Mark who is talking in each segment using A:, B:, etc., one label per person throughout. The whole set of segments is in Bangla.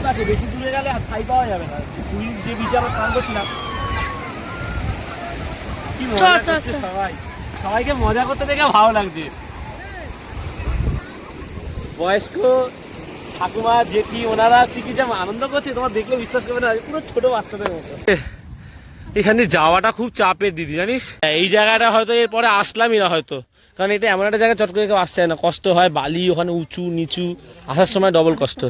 A: দ্বীপ আছে বেশি দূরে গেলে আর ঠাই পাওয়া যাবে না। পুরীর যে বিচে আমরা স্নান করছিলাম কি মজা
B: আচ্ছা,
A: করছে
B: আচ্ছা।
A: সবাই। সবাইকে মজা করতে দেখে ভালো লাগছে। বয়স্ক ঠাকুমা জেঠি ওনারা ঠিকই যেমন আনন্দ করছে তোমার দেখলে বিশ্বাস করবে না পুরো ছোট বাচ্চাদের মতো। এখানে যাওয়াটা খুব চাপের দিদি জানিস? এই জায়গাটা হয়তো এরপরে আসলামই না হয়তো। কারণ এটা এমন একটা জায়গায় চট করে কেউ আসছে না। কষ্ট হয় বালি ওখানে উঁচু নিচু আসার সময় ডবল কষ্ট।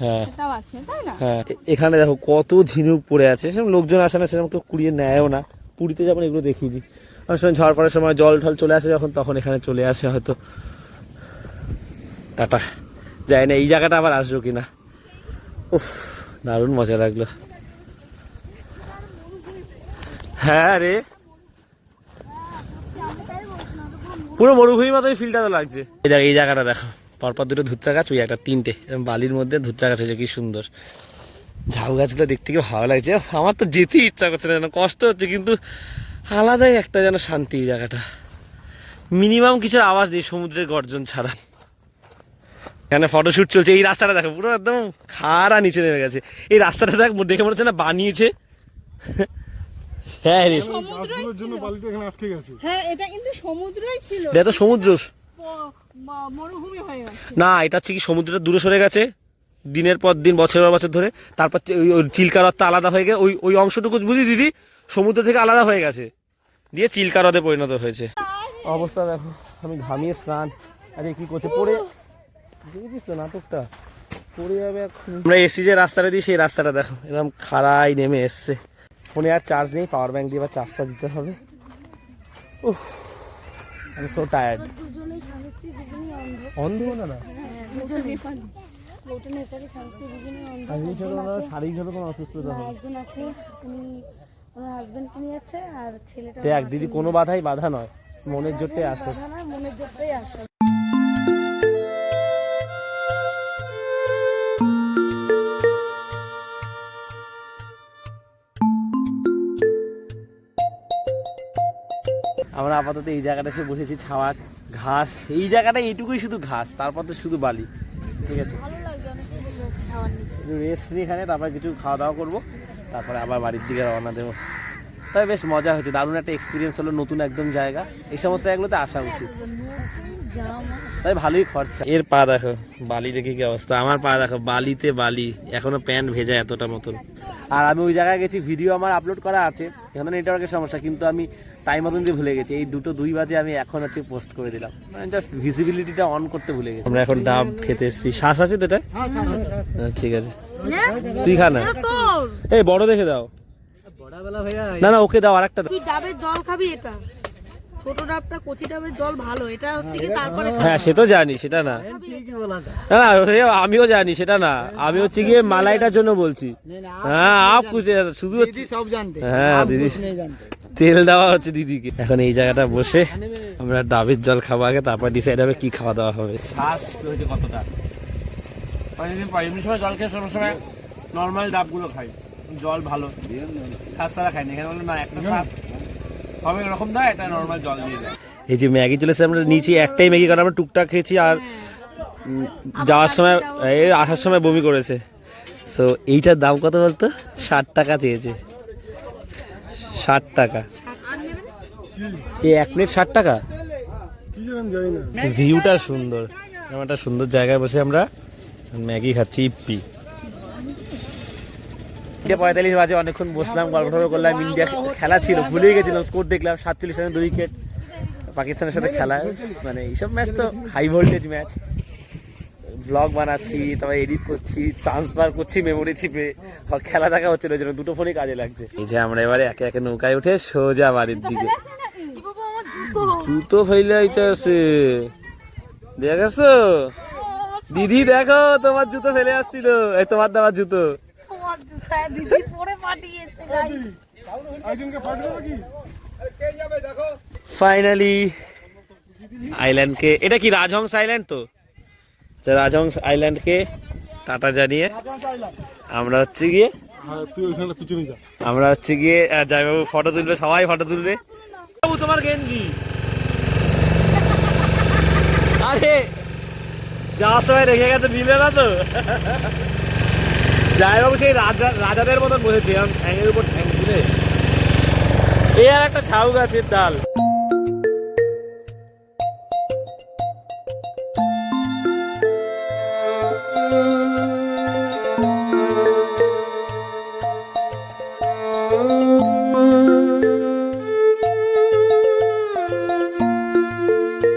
A: হ্যাঁ।
B: এটাও আছে তাই না?
A: হ্যাঁ। এখানে দেখো কত ঝিনুক পড়ে আছে। সেরকম লোকজন আসে না সেরকম কেউ কুড়িয়ে নেয়ও না। পুরীতে যেমন এগুলো দেখিয়ে দিই অনেক সময় ঝড় পড়ার সময় জল ঠল চলে আসে যখন তখন এখানে চলে আসে হয়তো। টাটা। যাই না এই জায়গাটা আবার আসব কিনা। উফ দারুণ মজা লাগল। হ্যাঁ রে। পুরো মরুভূমির মতোই ফিলটা তো লাগছে। এই দেখ, এই জায়গাটা দেখো। পরপর দুটো ধুত্রা গাছ ওই একটা তিনটে। বালির মধ্যে ধুত্রা গাছ হয়েছে, কি সুন্দর। ঝাউ গাছগুলো দেখতে কি ভালো লাগছে। আমার তো যেতেই ইচ্ছা করছে না যেন, কষ্ট হচ্ছে, কিন্তু আলাদাই একটা যেন শান্তি এই জায়গাটা। মিনিমাম কিছুর আওয়াজ নেই, সমুদ্রের গর্জন ছাড়া। এখানে ফটোশ্যুট চলছে, এই রাস্তাটা দেখো, পুরো একদম খাড়া নিচে নেমে গেছে। এই রাস্তাটা দেখ, দেখে মনে হচ্ছে না বানিয়েছে। হ্যাঁ রে।
C: গাছগুলোর জন্য বালিটা এখানে আটকে গেছে।
B: হ্যাঁ এটা কিন্তু সমুদ্রই ছিল।
A: এটা তো সমুদ্র।
B: মরুভূমি হয়ে গেছে।
A: না এটা হচ্ছে কি সমুদ্রটা দূরে সরে গেছে। দিনের পর দিন বছরের পর বছর ধরে। তারপর ওই ওই চিল্কা হ্রদটা আলাদা হয়ে গেছে ওই ওই অংশটুকু বুঝলি দিদি? সমুদ্র থেকে আলাদা হয়ে গেছে। দিয়ে চিল্কা হ্রদে পরিণত হয়েছে। অবস্থা দেখো আমি ঘামিয়ে স্নান। আরে কি করছে? পড়ে বুঝিস তো নাটকটা। পড়ে যাবে আমরা এসি যে রাস্তাটা দিই সেই রাস্তাটা দেখো। এরকম খাড়াই নেমে এসছে। ফোনে আর চার্জ নেই পাওয়ার ব্যাংক দিয়ে আবার চার্জটা দিতে হবে। আমি সো টায়ার্ড অন্ধ না না? শারীরিকভাবে কোনো অসুস্থতা
B: ছেলেটা
A: দেখ, দিদি, কোনো বাধাই বাধা নয়। মনের জোরতে আসে
B: মনের জোরটাই আসে
A: আমরা আপাতত এই জায়গাটা এসে বসেছি ছাওয়া ঘাস এই জায়গাটা এইটুকুই শুধু ঘাস তারপর তো শুধু বালি ঠিক আছে? রেস্ট নিয়ে এখানে তারপর কিছু খাওয়া দাওয়া করব তারপরে আবার বাড়ির দিকে রওনা দেবো। তবে বেশ মজা হয়েছে দারুণ একটা এক্সপিরিয়েন্স হলো নতুন একদম জায়গা এই সমস্ত জায়গাগুলোতে আসা উচিত। তাই ভালোই খরচা। এর পা দেখো বালি রেখে কি অবস্থা? আমার পা দেখো বালিতে বালি। এখনও প্যান্ট ভেজা এতটা মতন। আর আমি ওই জায়গায় গেছি ভিডিও আমার আপলোড করা আছে। এখানে নেটওয়ার্কের সমস্যা কিন্তু আমি টাইম মতন দিয়ে ভুলে গেছি। এই দুটো দুই বাজে আমি এখন হচ্ছে পোস্ট করে দিলাম। মানে জাস্ট ভিজিবিলিটিটা অন করতে ভুলে গেছি। আমরা এখন ডাব খেতে এসেছি। শ্বাস আছে তো এটা? হ্যাঁ, ঠিক আছে। তুই খা না। এই বড় দেখে দাও। না না ওকে দাও আর একটা
B: তুই ডাবের জল খাবি এটা। ছোট ডাবটা কচি ডাবের জল ভালো এটা হচ্ছে কি তারপরে
A: হ্যাঁ সে তো জানি সেটা না। না না আমিও জানি সেটা না। আমি হচ্ছে গিয়ে মালাইটার জন্য বলছি। হ্যাঁ আপ কুছে শুধু হচ্ছে
C: সব জানতে।
A: হ্যাঁ দিদি। তেল দেওয়া হচ্ছে দিদিকে। এখন এই জায়গাটা বসে আমরা ডাবের জল খাব আগে তারপর ডিসাইড হবে কি খাওয়া দাওয়া হবে। শ্বাস হয়েছে কতটা? এমনি সময় জল খেয়ে সব সময় নর্মাল ডাবগুলো খাই। জল ভালো। শ্বাস ছাড়া খাই না এখানে না একটা শ্বাস হবে এরকম দেয় একটা নর্মাল জল দিয়ে দেয়। এই যে ম্যাগি চলেছে আমরা নিচে একটাই ম্যাগি কারণ আমরা টুকটাক খেয়েছি আর যাওয়ার সময় এই আসার সময় বমি করেছে। সো এইটার দাম কত বলতো? ষাট টাকা চেয়েছে। ষাট টাকা। এই এক প্লেট ষাট টাকা? ভিউটা সুন্দর। একটা সুন্দর জায়গায় বসে আমরা ম্যাগি খাচ্ছি ইপ্পি। ইন্ডিয়া পঁয়তাল্লিশ বাজে অনেকক্ষণ বসলাম গল্প করলাম ইন্ডিয়া খেলা ছিল ভুলেই গেছিলাম স্কোর দেখলাম সাতচল্লিশ রানে দুই উইকেট পাকিস্তানের সাথে খেলা মানে এইসব ম্যাচ তো হাই ভোল্টেজ ম্যাচ ব্লগ বানাচ্ছি তারপর এডিট করছি ট্রান্সফার করছি মেমোরি চিপে আর খেলা দেখা হচ্ছিল ওই জন্য দুটো ফোনই কাজে লাগছে। এই যে আমরা এবারে একে একে নৌকায় উঠে সোজা বাড়ির দিকে। জুতো। ফেলে আইতেছে দেখেছ? দিদি দেখো তোমার জুতো ফেলে আসছিল। এই তোমার দেওয়ার জুতো।
B: তোমার দিদি পরে পাঠিয়েছে
C: আইজনকে পাঠাবো কি?
A: ফাইনালি আইল্যান্ডকে এটা কি রাজহংস আইল্যান্ড তো? আচ্ছা, রাজহংস আইল্যান্ডকে টাটা জানিয়ে আমরা হচ্ছে গিয়ে
C: হ্যাঁ
A: আমরা হচ্ছে গিয়ে জয়বাবু ফটো তুলবে সবাই ফটো তুলবে। বাবু তোমার গেঞ্জি। আরে যাওয়ার সময় রেখে গেছে নিলে না তো? জায়গাবু সেই রাজা রাজাদের মতন বসেছে। ঠ্যাঙের উপর ঠ্যাং তুলে। এই আর একটা ঝাউ গাছের ডাল।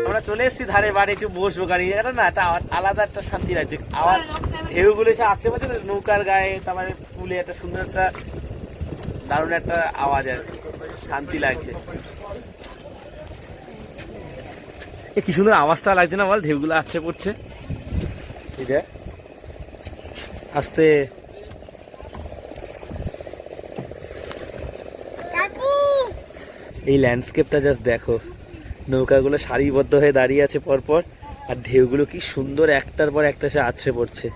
A: আমরা চলে এসেছি ধারে বাড়ি, একটু বসবো গাড়ি। এটা না একটা আলাদা একটা শান্তি লাগছে আওয়াজ ঢেউগুলো এসে আসছে পাচ্ছে না নৌকার গায়ে তারপরে পুলে একটা সুন্দর একটা দারুণ একটা আওয়াজ আর কি। শান্তি লাগছে। এ কি সুন্দর আওয়াজটা লাগছে না বল? ঢেউগুলো আসছে পড়ছে। ঠিক আছে আস্তে এই ল্যান্ডস্কেপটা জাস্ট দেখো। নৌকাগুলো সারিবদ্ধ হয়ে দাঁড়িয়ে আছে পরপর আর ঢেউগুলো কি সুন্দর একটার পর একটা সে আছড়ে পড়ছে।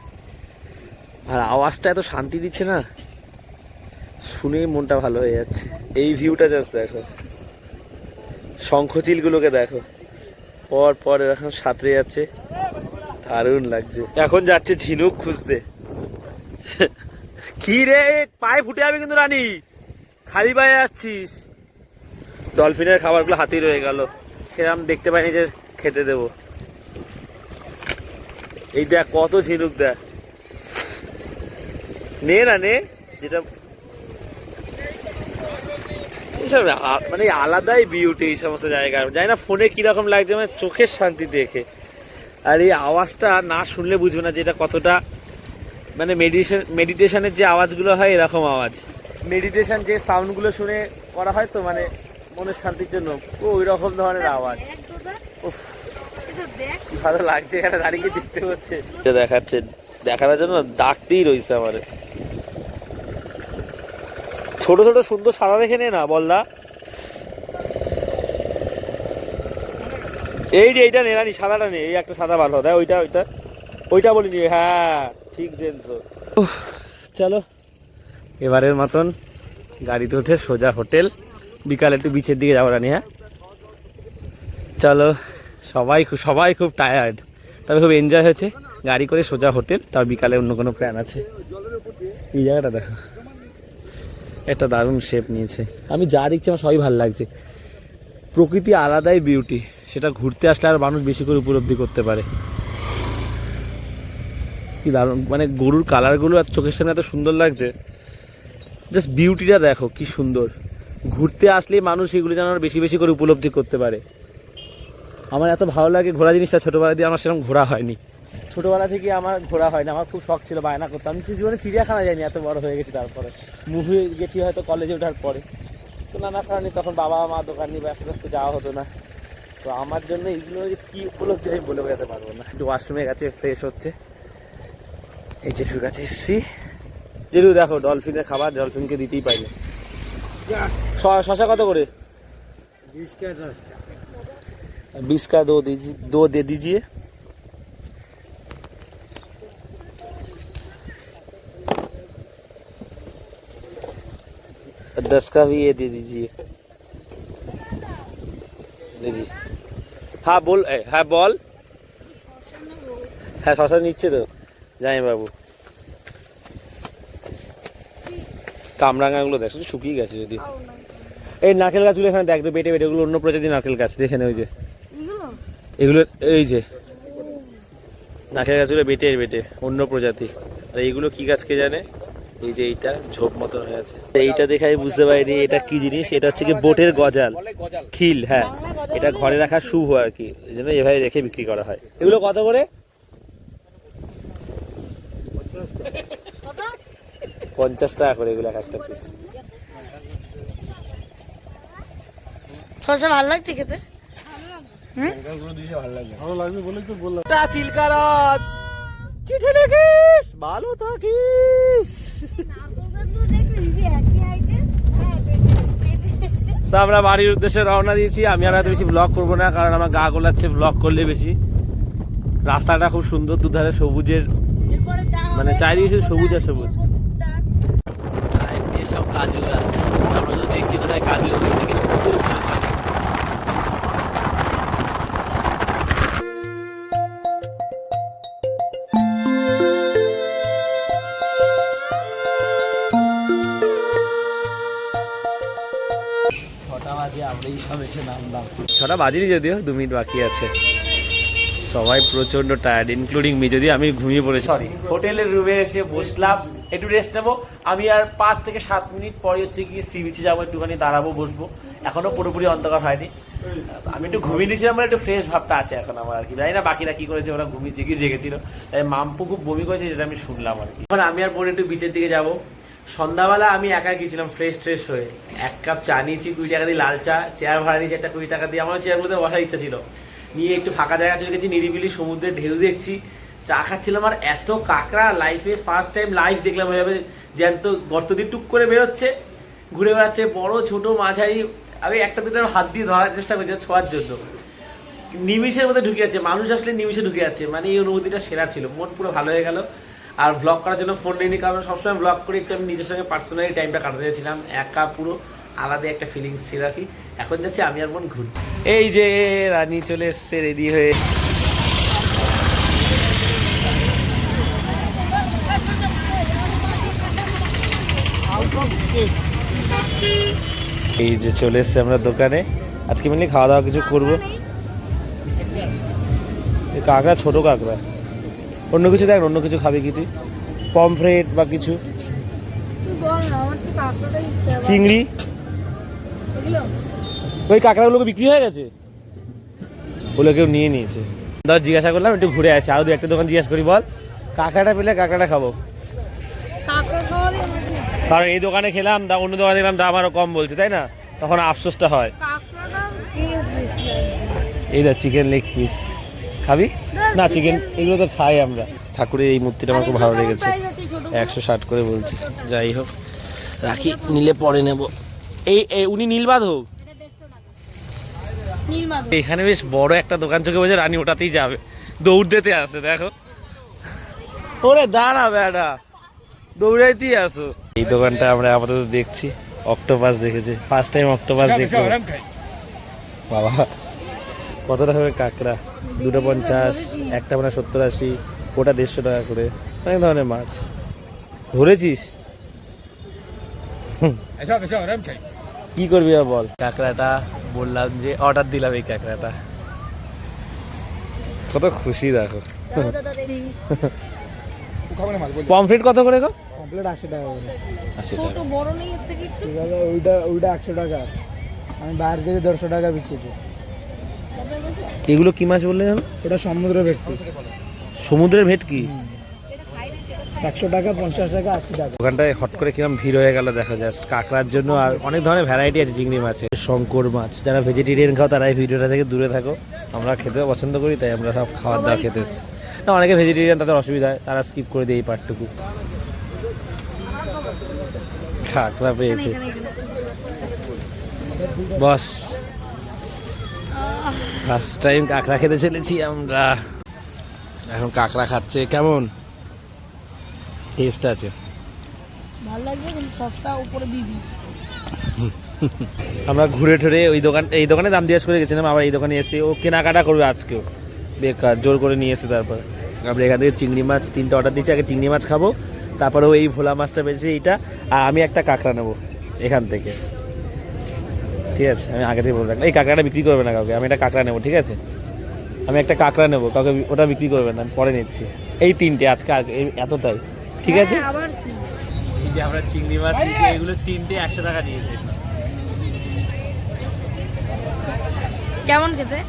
A: আর আওয়াজটা এত শান্তি দিচ্ছে না, শুনেই মনটা ভালো হয়ে যাচ্ছে। এই ভিউটা জাস্ট দেখো। শঙ্খচিলগুলোকে দেখো। পর পর এরকম সাঁতরে যাচ্ছে। দারুণ লাগছে। এখন যাচ্ছে ঝিনুক খুঁজতে। কি রে, পায়ে ফুটে যাবে কিন্তু রানী। খালি পায়ে যাচ্ছিস। ডলফিনের খাবারগুলো হাতেই রয়ে গেল। সেরকম দেখতে পাইনি যে খেতে দেবো। এই দেখ, কত ঝিনুক দেখ। নে না, নে। যেটা এইসব মানে আলাদাই বিউটি এই সমস্ত জায়গা। জানি না ফোনে কীরকম লাগছে মানে চোখের শান্তি দেখে। আর এই আওয়াজটা না শুনলে বুঝবে না যে এটা কতটা মানে মেডিটেশন মেডিটেশনের যে আওয়াজগুলো হয়, এরকম আওয়াজ। মেডিটেশন যে সাউন্ডগুলো শুনে করা হয় তো মানে মনের শান্তির জন্য ওই রকম ধরনের আওয়াজ। ভালো লাগছে এখানে দাঁড়িয়ে দেখতে হচ্ছে। দেখাচ্ছে, দেখানোর জন্য ডাকতেই রয়েছে আমার ছোট ছোট সুন্দর সাদা দেখে নে না বললা এই যে এইটা নেরানি সাদাটা নে, এই একটা সাদা ভালো দেয় ওইটা ওইটা। ওইটা বলিনি হ্যাঁ ঠিক জেনছো। চলো। এবারের মতন গাড়িতে উঠে সোজা হোটেল, বিকাল একটু বিচের দিকে যাব, রানি হ্যাঁ। চলো, সবাই খুব সবাই খুব টায়ার্ড তবে খুব এনজয় হয়েছে। গাড়ি করে সোজা হোটেল তার বিকালে অন্য কোনো প্ল্যান আছে। এই জায়গাটা দেখো। একটা দারুণ শেপ নিয়েছে। আমি যা দেখছি আমার সবই ভালো লাগছে। প্রকৃতি আলাদাই বিউটি সেটা ঘুরতে আসলে আর মানুষ বেশি করে উপলব্ধি করতে পারে। কি দারুণ মানে গরুর কালারগুলো আর চোখের সামনে এত সুন্দর লাগছে। জাস্ট বিউটিটা দেখো, কি সুন্দর। ঘুরতে আসলে মানুষ এগুলো যেন বেশি বেশি করে উপলব্ধি করতে পারে। আমার এত ভালো লাগে ঘোরা জিনিসটা, ছোটোবেলা দিয়ে আমার সেরকম ঘোরা হয়নি। ছোটোবেলা থেকে আমার ঘোরা হয় না আমার খুব শখ ছিল বায়না করতাম আমি জীবনে চিড়িয়াখানা যাইনি এত বড় হয়ে গেছি তারপরে। মুভি গেছি হয়তো কলেজে ওঠার পরে। তো নানা কারণে তখন বাবা মা দোকান নিয়ে ব্যস্ত ব্যস্ত যাওয়া হতো না। তো আমার জন্য এইগুলো যে কী উপলব্ধি আমি বলে বোঝাতে পারব না। একটু ওয়াশরুমে গেছে ফ্রেশ হচ্ছে। এই জেসুর কাছে এসছি। যেহেতু দেখো ডলফিনের খাবার ডলফিনকে দিতেই পাইনি শশা কত করে? বিশ কা দো দিজি দো দে দিজিয়ে। दस का भी ये दे दीजिए लीजिए हाँ बोल ए, हाँ বল হ্যাঁ শশা নিচ্ছে তো জানি বাবু কামরাঙাগুলো দেখ শুধু শুকিয়ে গেছে যদি এই নারকেল গাছগুলো এখানে দেখ বেটে বেটে এগুলো অন্য প্রজাতির নারকেল গাছ দেখে নে ওই যে
B: এগুলো
A: এগুলো এই যে নারকেল গাছগুলো বেটে বেটে অন্য প্রজাতি আর এইগুলো কি গাছ কে জানে এই যে এইটা ঝোপ মতো হয়ে আছে। এইটা দেখে আমি বুঝতে পারিনি এটা কি জিনিস এটা হচ্ছে কি বোটের গজাল খিল হ্যাঁ। এটা ঘরে রাখা শুভ আর কি এই জন্য এভাবে রেখে বিক্রি করা হয়। এগুলো কত করে? পঞ্চাশ টাকা করে এগুলো এক একটা পিস
B: শসা ভালো লাগছে খেতে?
C: ভালো লাগবে বলেই তো বললাম
A: চিলকারাত চিঠি লিখিস ভালো থাকিস। আমরা বাড়ির উদ্দেশ্যে রওনা দিয়েছি। আমি আর এত বেশি ব্লগ করব না, কারণ আমার গা গোলাচ্ছে ব্লগ করলে বেশি। রাস্তাটা খুব সুন্দর, দুধারে সবুজের মানে চারিদিকে শুধু সবুজ আর সবুজ। সব কাজু গাছ আমরা শুধু দেখছি কোথায় কাজু হয়েছে, কিন্তু ছটা বাজিনি যদিও দু মিনিট বাকি আছে। সবাই প্রচণ্ড টায়ার্ড ইনক্লুডিং মি যদি আমি ঘুমিয়ে পড়েছি। সরি হোটেলের রুমে এসে বসলাম একটু রেস্ট নেব। আমি আর পাঁচ থেকে সাত মিনিট পরে হচ্ছে গিয়ে সি বিচে যাব একটুখানি দাঁড়াবো বসবো। এখনও পুরোপুরি অন্ধকার হয়নি। আমি একটু ঘুমিয়ে নিয়েছিলাম বলে একটু ফ্রেশ ভাবটা আছে এখন আমার আর কি। জানি না বাকিরা কি করেছে ওরা ঘুমিয়ে জেগে জেগেছিল। তাই মাম্পু খুব বমি করেছে যেটা আমি শুনলাম আর কি। এখন আমি আর বোন একটু বিচের দিকে যাব। সন্ধ্যাবেলা আমি একা গেছিলাম ফ্রেশ ট্রেশ হয়ে। এক কাপ চা নিয়েছি, কুড়ি টাকা দিয়ে লাল চা চেয়ার ভাড়া নিয়েছি একটা কুড়ি টাকা দিয়ে। আমার চেয়ারগুলোতে বসার ইচ্ছা ছিল। নিয়ে একটু ফাঁকা জায়গা চলে গেছি, নিরিবিলি সমুদ্রের ঢেউ দেখছি। চা খাচ্ছিলাম আর এত কাঁকড়া লাইফে ফার্স্ট টাইম লাইফ দেখলাম ওইভাবে জ্যান্ত গর্ত দিয়ে টুক করে বেরোচ্ছে, ঘুরে বেড়াচ্ছে, বড়, ছোট, মাঝারি। আমি একটা দুটো হাত দিয়ে ধরার চেষ্টা করছি ছোঁয়ার জন্য। নিমিষের মধ্যে ঢুকে যাচ্ছে, মানুষ আসলে নিমিষে ঢুকে যাচ্ছে। মানে এই অনুভূতিটা সেরা ছিল। মন পুরো ভালো হয়ে গেল। আর ব্লগ করার জন্য ফোন নিয়ে কারণ সবসময় ব্লগ করে, একটু আমি নিজের সঙ্গে পার্সোনালি টাইমটা কাটাতে চাইছিলাম একা পুরো আলাদা একটা ফিলিংস ছিল আর কি। এখন যাচ্ছে আমি আর মন ঘুরতে। এই যে রানী চলে এসছে রেডি হয়ে। এই যে চলে এসছে আমরা দোকানে। আজকে মিলে খাওয়া দাওয়া কিছু করব। কাঁকড়া, ছোট কাঁকড়া। অন্য কিছু দেখ অন্য কিছু খাবি কি তুই? পমফ্রেট বা কিছু?
B: তো।
A: চিংড়ি? ওই কাঁকড়াগুলোকে বিক্রি হয়ে গেছে? ওগুলো কেউ নিয়ে নিয়েছে। ধর জিজ্ঞাসা করলাম একটু ঘুরে আসি। আরও দু একটা দোকান জিজ্ঞাসা করি বল। কাঁকড়াটা পেলে কাঁকড়াটা খাব। কারণ এই দোকানে খেলাম দা অন্য দোকানে দেখলাম দাম আরও কম বলছে তাই না? তখন আফসোসটা হয়। এই দেখ চিকেন লেগ পিস। খাবি?
B: না,
A: চিকেন এগুলো তো খাই আমরা। ঠাকুরের এই মূর্তিটা আমার খুব ভালো লেগেছে? একশো ষাট করে বলছি। যাই হোক রাখি নিলে পরে নেব। এই এই উনি নীলবাধব
B: নীল মাধব
A: এখানে বেশ বড় একটা দোকান চোখে বসে রানী ওটাতেই যাবে। দৌড় দিতে আসে দেখো। ওরে দাঁড়া বেড়া দৌড়াইতেই আসো। এই দোকানটা আমরা আপাতত দেখছি। অক্টোপাস দেখেছে। ফার্স্ট টাইম অক্টোপাস দেখছি বাবা। কত টাকা করে কাঁকড়া? দুটো পঞ্চাশ একটা মানে সত্তর আশি ওটা দেড়শো টাকা করে। অনেক ধরনের মাছ। ধরেছিস? কি করবি আর বল? কাঁকড়াটা বললাম যে অর্ডার দিলাম এই কাঁকড়াটা। কত খুশি দেখো। পমফ্রেট কত করে গো?
C: কমপ্লিট আশি টাকা করে।
A: আশি টাকা।
B: বড় নেই
C: ওইটা ওইটা একশো টাকা। আমি বাইরে থেকে দেড়শো টাকা বিক্রিছি
A: এগুলো কি মাছ বললে জানো
C: এটা সমুদ্র ভেটকি।
A: সমুদ্রের ভেটকি?
C: একশো টাকা পঞ্চাশ টাকা আশি টাকা।
A: ওখানটায় হট করে কিরম ভিড় হয়ে গেল দেখা যায়। কাঁকড়ার জন্য আর অনেক ধরনের ভ্যারাইটি আছে চিংড়ি মাছের শঙ্কর মাছ। যারা ভেজিটেরিয়ান খাও তারা এই ভিডিওটা থেকে দূরে থাকো। আমরা খেতে পছন্দ করি তাই আমরা সব খাবার দাবার খেতে এসেছি। না অনেকে ভেজিটেরিয়ান তাদের অসুবিধা হয় তারা স্কিপ করে দিয়ে এই পার্টটুকু কাঁকড়া পেয়েছে। বস। ফার্স্ট টাইম কাঁকড়া খেতে চলেছি আমরা। এখন কাঁকড়া খাচ্ছে কেমন? টেস্ট আছে।
B: ভালো লাগছে কিন্তু সসটা উপরে দিয়ে
A: আমরা ঘুরে ঠুরে ওই দোকান এই দোকানে দাম জিজ্ঞেস করে গেছিলাম আবার এই দোকানে এসে ও কেনাকাটা করবে আজকেও। বেকার জোর করে নিয়ে এসে তারপর। আমরা এখান থেকে চিংড়ি মাছ তিনটা অর্ডার দিচ্ছি আগে চিংড়ি মাছ খাব তারপরে ওই ভোলা মাছটা পেয়েছি এইটা আর আমি একটা কাঁকড়া নেব এখান থেকে। ঠিক আছে আমি আগে থেকে বলে রাখলাম। এই কাঁকড়াটা বিক্রি করবে না কাউকে আমি একটা কাঁকড়া নেব ঠিক আছে? আমি একটা কাঁকড়া নেব কাউকে ওটা বিক্রি করবে না পরে নিচ্ছি। এই তিনটে আজকে আগে- এই এতটাই ঠিক আছে?
B: হ্যাঁ,
A: এই যে আমরা চিংড়ি মাছ নিয়েছি এগুলো তিনটে একশো টাকা নিয়েছে।
B: কেমন খেতে?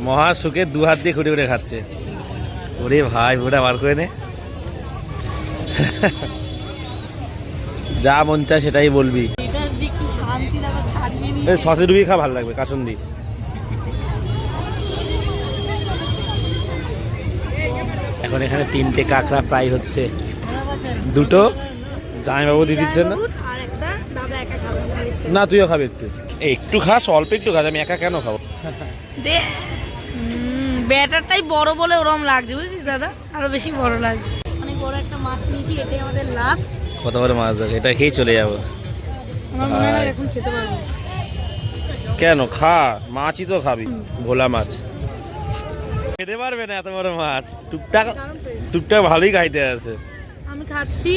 A: মহা সুখে দু হাত দিয়ে খুঁটে খুঁটে খাচ্ছে। ওরে ভাই ওটা বার করে নে। যা মন চায় সেটাই বলবি। সসে ডুবিয়ে খা ভালো লাগবে কাসন্দি। এখন এখানে তিনটে কাঁকড়া ফ্রাই হচ্ছে। দুটো জামাইবাবু দিদির জন্য।
B: ইচ্ছে
A: না তুইও খাবি একটু। একটু খাস অল্প একটু খাস আমি একা কেন খাব?
B: ব্যাটারটাই বড় বলে ওরম লাগছে বুঝছিস দাদা? আরও বেশি বড় লাগছে। অনেক বড় একটা মাছ নিয়েছি এটাই আমাদের লাস্ট
A: কত বড় মাছ ধরে? এটা খেয়ে চলে যাব। কেন? খা মাছই তো খাবি ভোলা মাছ। খেতে পারবে না এত বড় মাছ। টুকটাক টুকটাক ভালোই খাইতে আছে।
B: আমি খাচ্ছি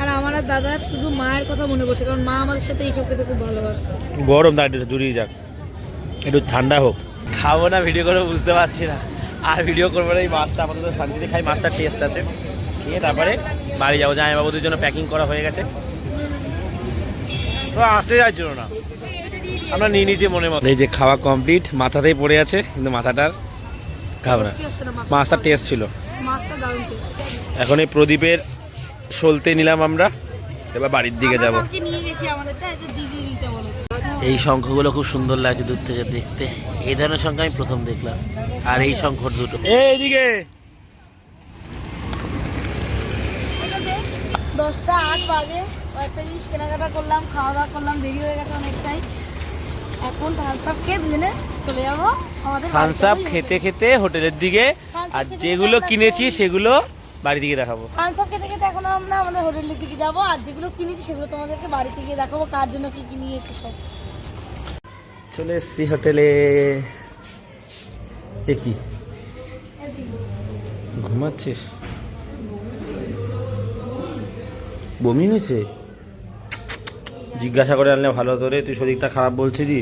B: আর আমার আর দাদা শুধু মায়ের কথা মনে পড়ছে কারণ মা আমাদের সাথে এইসব খেতে খুব ভালোবাসতো।
A: গরম দাঁড় একটু জুড়িয়ে যাক। একটু ঠান্ডা হোক। খাব না ভিডিও করে বুঝতে পারছি না। আর ভিডিও করব না এই মাছটা আপাতত শান্তিতে খাই মাছটার টেস্ট আছে। খেয়ে তারপরে বাড়ি যাব। জামাইবাবুদের জন্য প্যাকিং করা হয়ে গেছে। তো আসতে যাচ্ছিল না। আমরা নিয়ে নিয়েছি মনে মতো। এই যে খাওয়া কমপ্লিট মাথাতেই পড়ে আছে কিন্তু মাথাটার খাব না।
B: কি আসছে না মাছ
A: মাছটার টেস্ট ছিল।
B: মাছটা।
A: এখন এই প্রদীপের সলতে নিলাম আমরা। এবার বাড়ির দিকে যাব।
B: কালকে নিয়ে গেছি আমাদেরটা এটা দিদি দিতে বলেছে।
A: এই শঙ্খগুলো খুব সুন্দর লাগছে দূর থেকে দেখতে। এই ধরনের সংখ্যা আমি প্রথম দেখলাম। আর এই শঙ্খ দুটো। এইদিকে
B: ঠিক আছে দশটা আট বাজে। কয়েকটা জিনিস কেনাকাটা করলাম খাওয়া দাওয়া করলাম দেরি হয়ে গেছে অনেকটাই। এখন থামস আপ খেয়ে দুজনে চলে যাব। আমাদের
A: থামস আপ খেতে খেতে। হোটেলের দিকে। আর যেগুলো কিনেছি সেগুলো বাড়ি থেকে দেখাবো।
B: থামস আপ খেতে খেতে এখন আমরা আমাদের হোটেলের দিকে যাব। আর যেগুলো কিনেছি সেগুলো তোমাদেরকে বাড়িতে গিয়ে দেখাবো। কার জন্য কি কি নিয়েছি সব।
A: চলে এসছি হোটেলে। এ কি? ঘুমাচ্ছিস? বমি হয়েছে? জিজ্ঞাসা করে আনলে ভালো হতো রে তুই শরীরটা খারাপ বলছিলি?